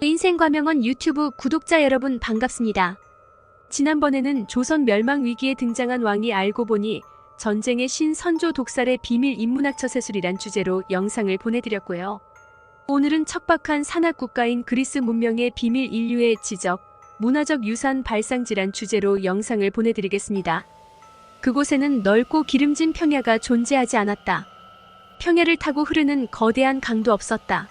인생과명원 유튜브 구독자 여러분 반갑습니다. 지난번에는 조선 멸망 위기에 등장한 왕이 알고 보니 전쟁의 신 선조 독살의 비밀 인문학 처 세술이란 주제로 영상을 보내드렸고요. 오늘은 척박한 산악 국가인 그리스 문명의 비밀 인류의 지적, 문화적 유산 발상지란 주제로 영상을 보내드리겠습니다. 그곳에는 넓고 기름진 평야가 존재하지 않았다. 평야를 타고 흐르는 거대한 강도 없었다.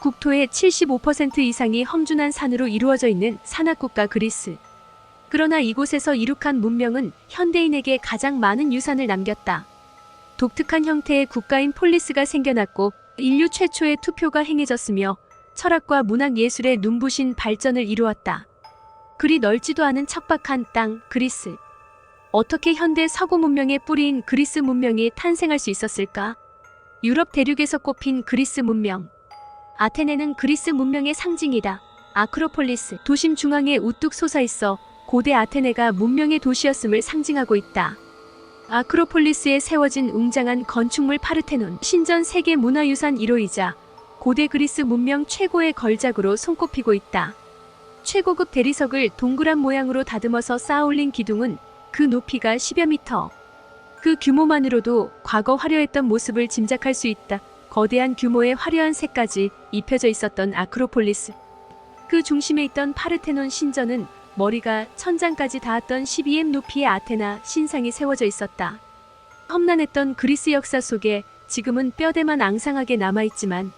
국토의 75% 이상이 험준한 산으로 이루어져 있는 산악국가 그리스. 그러나 이곳에서 이룩한 문명은 현대인에게 가장 많은 유산을 남겼다. 독특한 형태의 국가인 폴리스가 생겨났고 인류 최초의 투표가 행해졌으며 철학과 문학 예술의 눈부신 발전을 이루었다. 그리 넓지도 않은 척박한 땅 그리스. 어떻게 현대 서구 문명의 뿌리인 그리스 문명이 탄생할 수 있었을까? 유럽 대륙에서 꼽힌 그리스 문명. 아테네는 그리스 문명의 상징이다. 아크로폴리스 도심 중앙에 우뚝 솟아 있어 고대 아테네가 문명의 도시였음을 상징하고 있다. 아크로폴리스에 세워진 웅장한 건축물 파르테논 신전 세계 문화유산 1호이자 고대 그리스 문명 최고의 걸작으로 손꼽히고 있다. 최고급 대리석을 동그란 모양으로 다듬어서 쌓아 올린 기둥은 그 높이가 10여 미터. 그 규모만으로도 과거 화려했던 모습을 짐작할 수 있다. 거대한 규모의 화려한 색까지 입혀져 있었던 아크로폴리스. 그 중심에 있던 파르테논 신전은 머리가 천장까지 닿았던 12m 높이의 아테나 신상이 세워져 있었다. 험난했던 그리스 역사 속에 지금은 뼈대만 앙상하게 남아있지만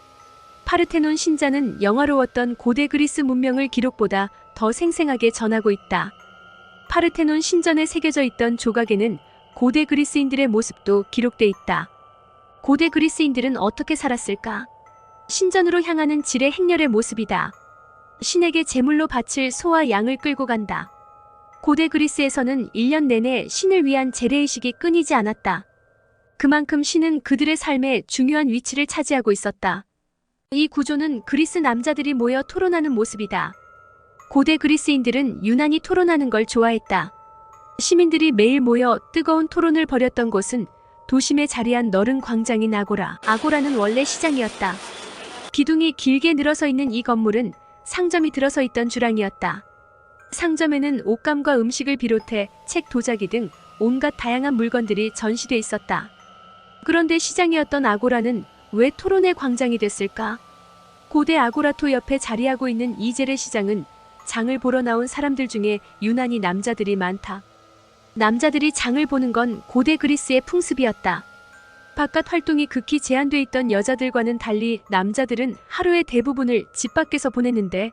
파르테논 신자는 영화로웠던 고대 그리스 문명을 기록보다 더 생생하게 전하고 있다. 파르테논 신전에 새겨져 있던 조각에는 고대 그리스인들의 모습도 기록돼 있다. 고대 그리스인들은 어떻게 살았을까? 신전으로 향하는 질의 행렬의 모습이다. 신에게 제물로 바칠 소와 양을 끌고 간다. 고대 그리스에서는 1년 내내 신을 위한 재래의식이 끊이지 않았다. 그만큼 신은 그들의 삶에 중요한 위치를 차지하고 있었다. 이 구조는 그리스 남자들이 모여 토론하는 모습이다. 고대 그리스인들은 유난히 토론하는 걸 좋아했다. 시민들이 매일 모여 뜨거운 토론을 벌였던 곳은 도심에 자리한 너른 광장인 아고라. 아고라는 원래 시장이었다. 기둥이 길게 늘어서 있는 이 건물은 상점이 들어서 있던 주랑이었다. 상점에는 옷감과 음식을 비롯해 책, 도자기 등 온갖 다양한 물건들이 전시돼 있었다. 그런데 시장이었던 아고라는 왜 토론의 광장이 됐을까? 고대 아고라토 옆에 자리하고 있는 이제레 시장은 장을 보러 나온 사람들 중에 유난히 남자들이 많다. 남자들이 장을 보는 건 고대 그리스의 풍습이었다. 바깥 활동이 극히 제한돼 있던 여자들과는 달리 남자들은 하루의 대부분을 집 밖에서 보냈는데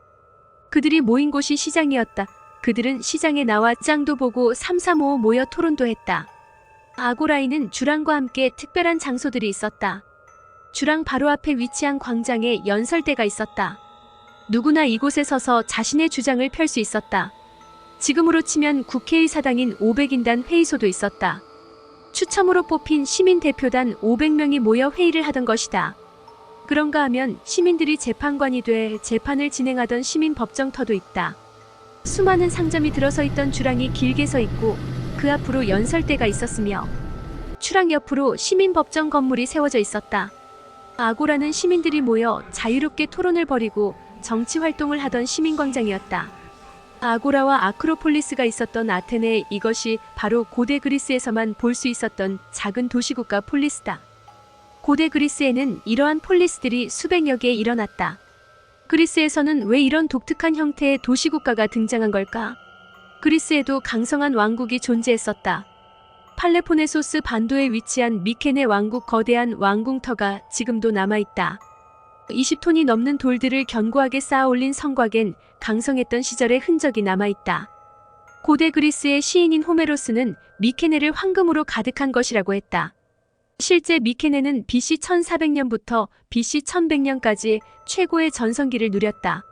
그들이 모인 곳이 시장이었다. 그들은 시장에 나와 짱도 보고 삼삼오오 모여 토론도 했다. 아고라이는 주랑과 함께 특별한 장소들이 있었다. 주랑 바로 앞에 위치한 광장에 연설대가 있었다. 누구나 이곳에 서서 자신의 주장을 펼 수 있었다. 지금으로 치면 국회의 사당인 500인단 회의소도 있었다. 추첨으로 뽑힌 시민 대표단 500명이 모여 회의를 하던 것이다. 그런가 하면 시민들이 재판관이 돼 재판을 진행하던 시민 법정터도 있다. 수많은 상점이 들어서 있던 주랑이 길게 서 있고 그 앞으로 연설대가 있었으며 추랑 옆으로 시민 법정 건물이 세워져 있었다. 아고라는 시민들이 모여 자유롭게 토론을 벌이고 정치 활동을 하던 시민광장이었다. 아고라와 아크로폴리스가 있었던 아테네 이것이 바로 고대 그리스에서만 볼 수 있었던 작은 도시국가 폴리스다. 고대 그리스에는 이러한 폴리스들이 수백여 개 일어났다. 그리스에서는 왜 이런 독특한 형태의 도시국가가 등장한 걸까? 그리스에도 강성한 왕국이 존재했었다. 팔레포네소스 반도에 위치한 미케네 왕국 거대한 왕궁터가 지금도 남아있다. 20톤이 넘는 돌들을 견고하게 쌓아 올린 성곽엔 강성했던 시절의 흔적이 남아있다. 고대 그리스의 시인인 호메로스는 미케네를 황금으로 가득한 것이라고 했다. 실제 미케네는 BC 1400년부터 BC 1100년까지 최고의 전성기를 누렸다.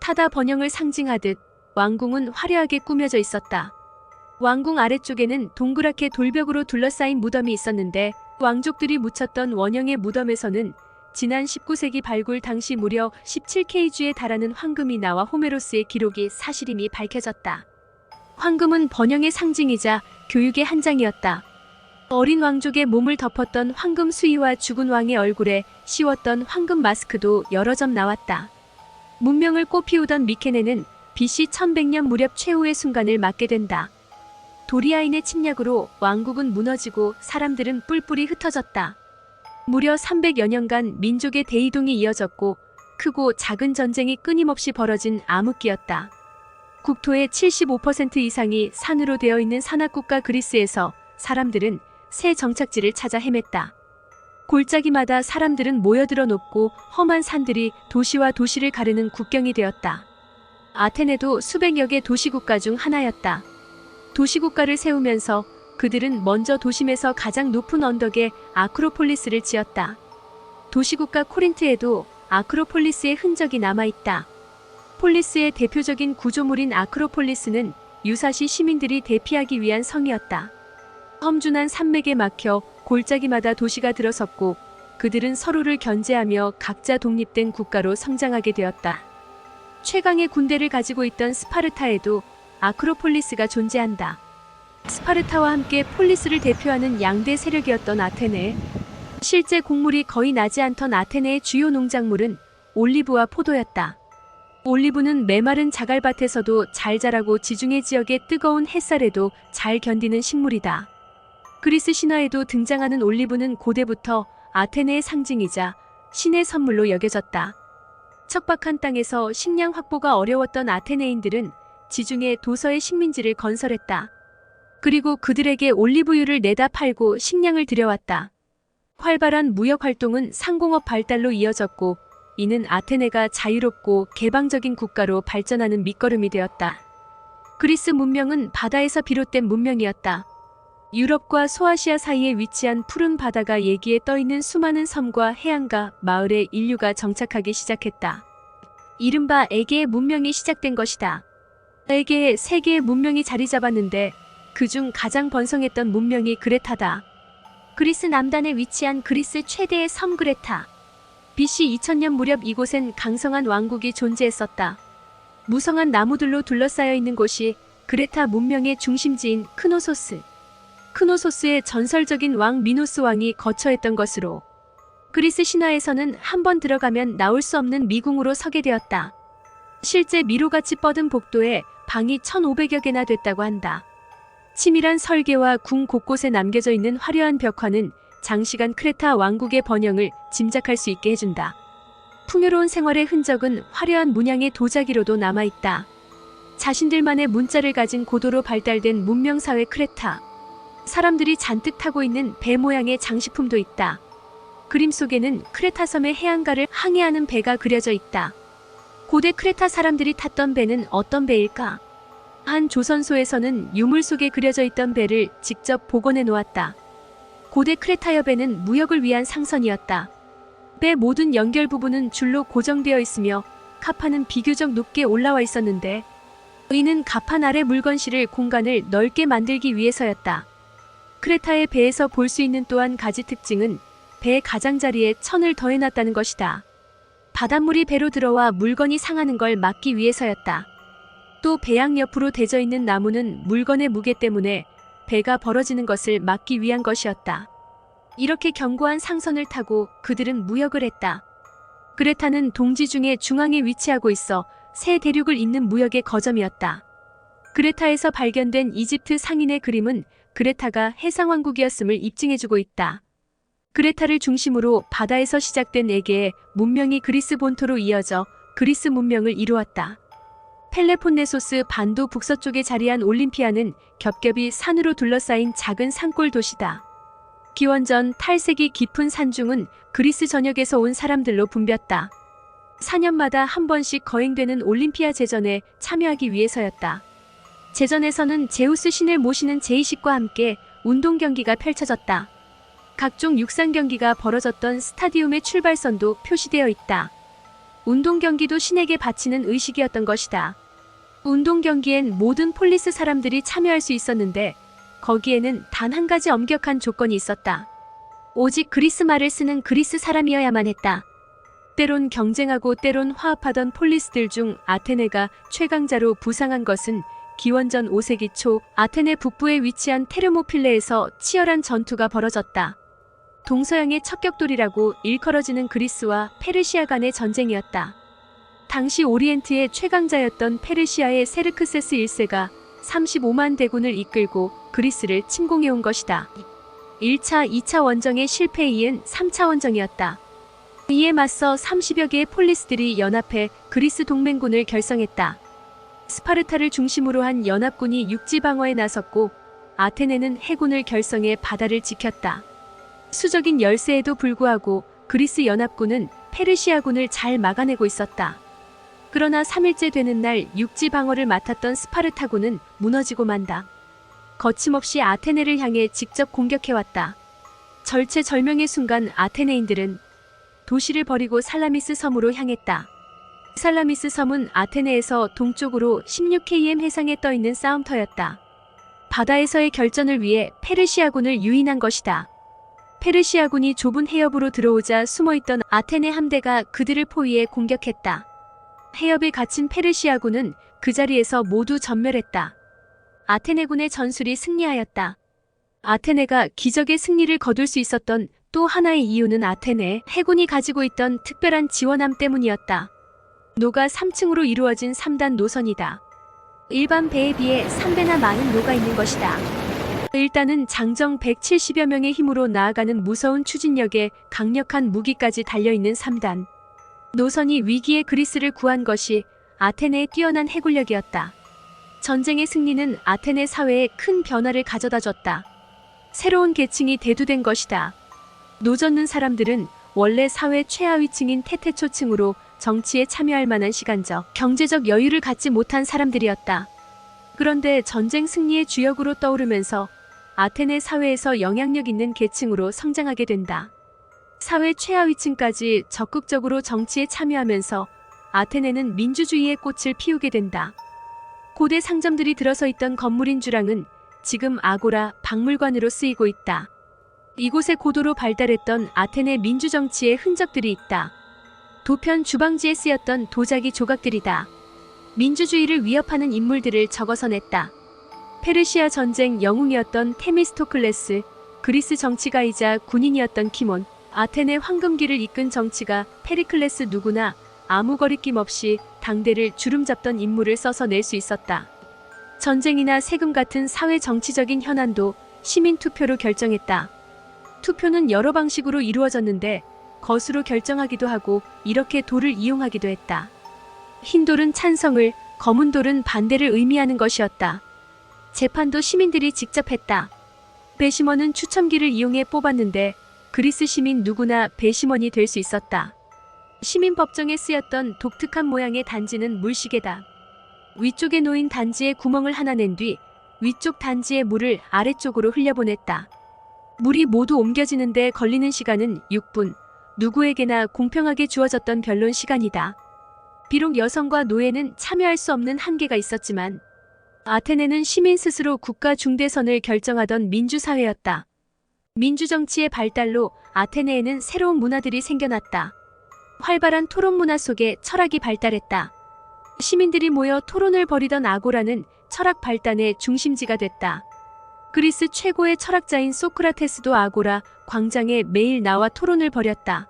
타다 번영을 상징하듯 왕궁은 화려하게 꾸며져 있었다. 왕궁 아래쪽에는 동그랗게 돌벽으로 둘러싸인 무덤이 있었는데 왕족들이 묻혔던 원형의 무덤에서는 지난 19세기 발굴 당시 무려 17kg에 달하는 황금이 나와 호메로스의 기록이 사실임이 밝혀졌다. 황금은 번영의 상징이자 교육의 한 장이었다. 어린 왕족의 몸을 덮었던 황금 수의와 죽은 왕의 얼굴에 씌웠던 황금 마스크도 여러 점 나왔다. 문명을 꽃피우던 미케네는 BC 1100년 무렵 최후의 순간을 맞게 된다. 도리아인의 침략으로 왕국은 무너지고 사람들은 뿔뿔이 흩어졌다. 무려 300여 년간 민족의 대이동이 이어졌고 크고 작은 전쟁이 끊임없이 벌어진 암흑기였다. 국토의 75% 이상이 산으로 되어 있는 산악국가 그리스에서 사람들은 새 정착지를 찾아 헤맸다. 골짜기마다 사람들은 모여들어 높고 험한 산들이 도시와 도시를 가르는 국경이 되었다. 아테네도 수백여 개 도시국가 중 하나였다. 도시국가를 세우면서 그들은 먼저 도심에서 가장 높은 언덕에 아크로폴리스를 지었다. 도시국가 코린트에도 아크로폴리스의 흔적이 남아있다. 폴리스의 대표적인 구조물인 아크로폴리스는 유사시 시민들이 대피하기 위한 성이었다. 험준한 산맥에 막혀 골짜기마다 도시가 들어섰고 그들은 서로를 견제하며 각자 독립된 국가로 성장하게 되었다. 최강의 군대를 가지고 있던 스파르타에도 아크로폴리스가 존재한다. 스파르타와 함께 폴리스를 대표하는 양대 세력이었던 아테네. 실제 곡물이 거의 나지 않던 아테네의 주요 농작물은 올리브와 포도였다. 올리브는 메마른 자갈밭에서도 잘 자라고 지중해 지역의 뜨거운 햇살에도 잘 견디는 식물이다. 그리스 신화에도 등장하는 올리브는 고대부터 아테네의 상징이자 신의 선물로 여겨졌다. 척박한 땅에서 식량 확보가 어려웠던 아테네인들은 지중해 도서의 식민지를 건설했다. 그리고 그들에게 올리브유를 내다 팔고 식량을 들여왔다. 활발한 무역 활동은 상공업 발달로 이어졌고 이는 아테네가 자유롭고 개방적인 국가로 발전하는 밑거름이 되었다. 그리스 문명은 바다에서 비롯된 문명이었다. 유럽과 소아시아 사이에 위치한 푸른 바다가 얘기에 떠있는 수많은 섬과 해안가, 마을에 인류가 정착하기 시작했다. 이른바 에게의 문명이 시작된 것이다. 에게에 세 개의 문명이 자리 잡았는데 그중 가장 번성했던 문명이 그레타다. 그리스 남단에 위치한 그리스 최대의 섬 그레타. BC 2000년 무렵 이곳엔 강성한 왕국이 존재했었다. 무성한 나무들로 둘러싸여 있는 곳이 그레타 문명의 중심지인 크노소스. 크노소스의 전설적인 왕 미노스 왕이 거처했던 것으로 그리스 신화에서는 한 번 들어가면 나올 수 없는 미궁으로 서게 되었다. 실제 미로같이 뻗은 복도에 방이 1500여 개나 됐다고 한다. 치밀한 설계와 궁 곳곳에 남겨져 있는 화려한 벽화는 장시간 크레타 왕국의 번영을 짐작할 수 있게 해준다. 풍요로운 생활의 흔적은 화려한 문양의 도자기로도 남아있다. 자신들만의 문자를 가진 고도로 발달된 문명사회 크레타. 사람들이 잔뜩 타고 있는 배 모양의 장식품도 있다. 그림 속에는 크레타 섬의 해안가를 항해하는 배가 그려져 있다. 고대 크레타 사람들이 탔던 배는 어떤 배일까? 한 조선소에서는 유물 속에 그려져 있던 배를 직접 복원해 놓았다. 고대 크레타여 배는 무역을 위한 상선이었다. 배 모든 연결 부분은 줄로 고정되어 있으며 카판은 비교적 높게 올라와 있었는데 이는 가판 아래 물건 실을 공간을 넓게 만들기 위해서였다. 크레타의 배에서 볼 수 있는 또한 가지 특징은 배 가장자리에 천을 더해놨다는 것이다. 바닷물이 배로 들어와 물건이 상하는 걸 막기 위해서였다. 또 배양 옆으로 대져 있는 나무는 물건의 무게 때문에 배가 벌어지는 것을 막기 위한 것이었다. 이렇게 견고한 상선을 타고 그들은 무역을 했다. 그레타는 동지 중에 중앙에 위치하고 있어 새 대륙을 잇는 무역의 거점이었다. 그레타에서 발견된 이집트 상인의 그림은 그레타가 해상왕국이었음을 입증해주고 있다. 그레타를 중심으로 바다에서 시작된 에게의 문명이 그리스 본토로 이어져 그리스 문명을 이루었다. 펠레폰네소스 반도 북서쪽에 자리한 올림피아는 겹겹이 산으로 둘러싸인 작은 산골 도시다. 기원전 탈색이 깊은 산중은 그리스 전역에서 온 사람들로 붐볐다. 4년마다 한 번씩 거행되는 올림피아 제전에 참여하기 위해서였다. 제전에서는 제우스 신을 모시는 제이식과 함께 운동 경기가 펼쳐졌다. 각종 육상 경기가 벌어졌던 스타디움의 출발선도 표시되어 있다. 운동 경기도 신에게 바치는 의식이었던 것이다. 운동 경기엔 모든 폴리스 사람들이 참여할 수 있었는데 거기에는 단 한 가지 엄격한 조건이 있었다. 오직 그리스 말을 쓰는 그리스 사람이어야만 했다. 때론 경쟁하고 때론 화합하던 폴리스들 중 아테네가 최강자로 부상한 것은 기원전 5세기 초 아테네 북부에 위치한 테르모필레에서 치열한 전투가 벌어졌다. 동서양의 척격돌이라고 일컬어지는 그리스와 페르시아 간의 전쟁이었다. 당시 오리엔트의 최강자였던 페르시아의 세르크세스 1세가 35만 대군을 이끌고 그리스를 침공해온 것이다. 1차, 2차 원정의 실패에 이은 3차 원정이었다. 이에 맞서 30여 개의 폴리스들이 연합해 그리스 동맹군을 결성했다. 스파르타를 중심으로 한 연합군이 육지 방어에 나섰고 아테네는 해군을 결성해 바다를 지켰다. 수적인 열세에도 불구하고 그리스 연합군은 페르시아군을 잘 막아내고 있었다. 그러나 3일째 되는 날 육지 방어를 맡았던 스파르타군은 무너지고 만다. 거침없이 아테네를 향해 직접 공격해왔다. 절체절명의 순간 아테네인들은 도시를 버리고 살라미스 섬으로 향했다. 살라미스 섬은 아테네에서 동쪽으로 16km 해상에 떠 있는 싸움터였다. 바다에서의 결전을 위해 페르시아군을 유인한 것이다. 페르시아군이 좁은 해협으로 들어오자 숨어있던 아테네 함대가 그들을 포위해 공격했다. 해협에 갇힌 페르시아군은 그 자리에서 모두 전멸했다. 아테네군의 전술이 승리하였다. 아테네가 기적의 승리를 거둘 수 있었던 또 하나의 이유는 아테네 해군이 가지고 있던 특별한 지원함 때문이었다. 노가 3층으로 이루어진 3단 노선이다. 일반 배에 비해 3배나 많은 노가 있는 것이다. 일단은 장정 170여 명의 힘으로 나아가는 무서운 추진력에 강력한 무기까지 달려있는 3단. 노선이 위기의 그리스를 구한 것이 아테네의 뛰어난 해군력이었다. 전쟁의 승리는 아테네 사회에 큰 변화를 가져다 줬다. 새로운 계층이 대두된 것이다. 노젓는 사람들은 원래 사회 최하위층인 태태초층으로 정치에 참여할 만한 시간적, 경제적 여유를 갖지 못한 사람들이었다. 그런데 전쟁 승리의 주역으로 떠오르면서 아테네 사회에서 영향력 있는 계층으로 성장하게 된다. 사회 최하위층까지 적극적으로 정치에 참여하면서 아테네는 민주주의의 꽃을 피우게 된다. 고대 상점들이 들어서 있던 건물인 주랑은 지금 아고라 박물관으로 쓰이고 있다. 이곳에 고도로 발달했던 아테네 민주정치의 흔적들이 있다. 도편 주방지에 쓰였던 도자기 조각들이다. 민주주의를 위협하는 인물들을 적어서 냈다. 페르시아 전쟁 영웅이었던 테미스토클레스, 그리스 정치가이자 군인이었던 키몬, 아테네 황금기를 이끈 정치가 페리클레스 누구나 아무 거리낌 없이 당대를 주름잡던 인물을 써서 낼 수 있었다. 전쟁이나 세금 같은 사회 정치적인 현안도 시민 투표로 결정했다. 투표는 여러 방식으로 이루어졌는데 거수로 결정하기도 하고 이렇게 돌을 이용하기도 했다. 흰 돌은 찬성을, 검은 돌은 반대를 의미하는 것이었다. 재판도 시민들이 직접 했다. 배심원은 추첨기를 이용해 뽑았는데 그리스 시민 누구나 배심원이 될 수 있었다. 시민 법정에 쓰였던 독특한 모양의 단지는 물시계다. 위쪽에 놓인 단지에 구멍을 하나 낸 뒤 위쪽 단지의 물을 아래쪽으로 흘려보냈다. 물이 모두 옮겨지는데 걸리는 시간은 6분. 누구에게나 공평하게 주어졌던 변론 시간이다. 비록 여성과 노예는 참여할 수 없는 한계가 있었지만 아테네는 시민 스스로 국가 중대선을 결정하던 민주사회였다. 민주정치의 발달로 아테네에는 새로운 문화들이 생겨났다. 활발한 토론 문화 속에 철학이 발달했다. 시민들이 모여 토론을 벌이던 아고라는 철학 발단의 중심지가 됐다. 그리스 최고의 철학자인 소크라테스도 아고라 광장에 매일 나와 토론을 벌였다.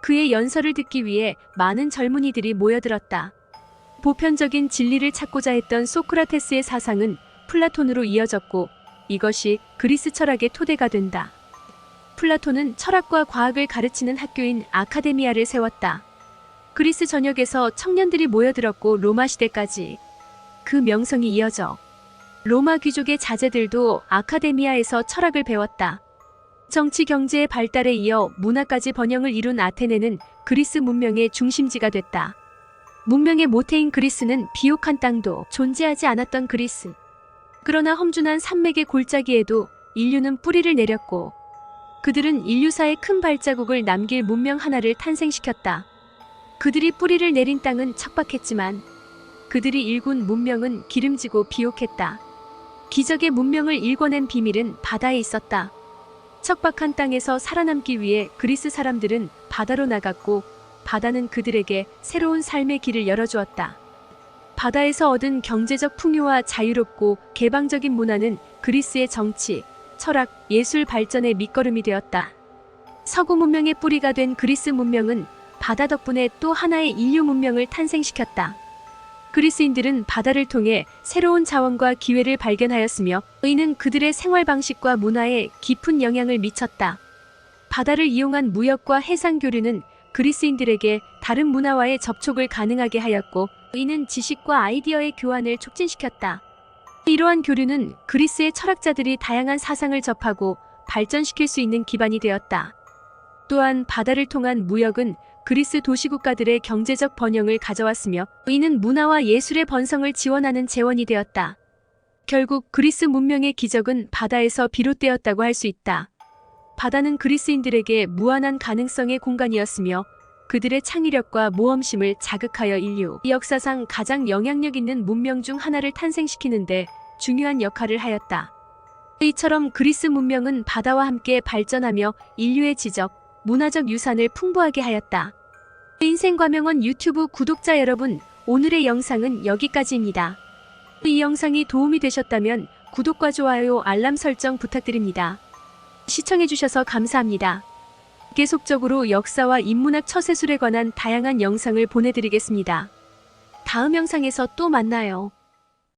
그의 연설을 듣기 위해 많은 젊은이들이 모여들었다. 보편적인 진리를 찾고자 했던 소크라테스의 사상은 플라톤으로 이어졌고 이것이 그리스 철학의 토대가 된다. 플라톤은 철학과 과학을 가르치는 학교인 아카데미아를 세웠다. 그리스 전역에서 청년들이 모여들었고 로마 시대까지 그 명성이 이어져 로마 귀족의 자제들도 아카데미아에서 철학을 배웠다. 정치 경제의 발달에 이어 문화까지 번영을 이룬 아테네는 그리스 문명의 중심지가 됐다. 문명의 모태인 그리스는 비옥한 땅도 존재하지 않았던 그리스. 그러나 험준한 산맥의 골짜기에도 인류는 뿌리를 내렸고 그들은 인류사의 큰 발자국을 남길 문명 하나를 탄생시켰다. 그들이 뿌리를 내린 땅은 척박했지만 그들이 일군 문명은 기름지고 비옥했다. 기적의 문명을 일궈낸 비밀은 바다에 있었다. 척박한 땅에서 살아남기 위해 그리스 사람들은 바다로 나갔고 바다는 그들에게 새로운 삶의 길을 열어주었다. 바다에서 얻은 경제적 풍요와 자유롭고 개방적인 문화는 그리스의 정치, 철학, 예술 발전의 밑거름이 되었다. 서구 문명의 뿌리가 된 그리스 문명은 바다 덕분에 또 하나의 인류 문명을 탄생시켰다. 그리스인들은 바다를 통해 새로운 자원과 기회를 발견하였으며 이는 그들의 생활 방식과 문화에 깊은 영향을 미쳤다. 바다를 이용한 무역과 해상 교류는 그리스인들에게 다른 문화와의 접촉을 가능하게 하였고 이는 지식과 아이디어의 교환을 촉진시켰다. 이러한 교류는 그리스의 철학자들이 다양한 사상을 접하고 발전시킬 수 있는 기반이 되었다. 또한 바다를 통한 무역은 그리스 도시국가들의 경제적 번영을 가져왔으며 이는 문화와 예술의 번성을 지원하는 재원이 되었다. 결국 그리스 문명의 기적은 바다에서 비롯되었다고 할 수 있다. 바다는 그리스인들에게 무한한 가능성의 공간이었으며 그들의 창의력과 모험심을 자극하여 인류 역사상 가장 영향력 있는 문명 중 하나를 탄생시키는데 중요한 역할을 하였다. 이처럼 그리스 문명은 바다와 함께 발전하며 인류의 지적, 문화적 유산을 풍부하게 하였다. 인생과명원 유튜브 구독자 여러분, 오늘의 영상은 여기까지입니다. 이 영상이 도움이 되셨다면 구독과 좋아요, 알람 설정 부탁드립니다. 시청해주셔서 감사합니다. 계속적으로 역사와 인문학 처세술에 관한 다양한 영상을 보내드리겠습니다. 다음 영상에서 또 만나요.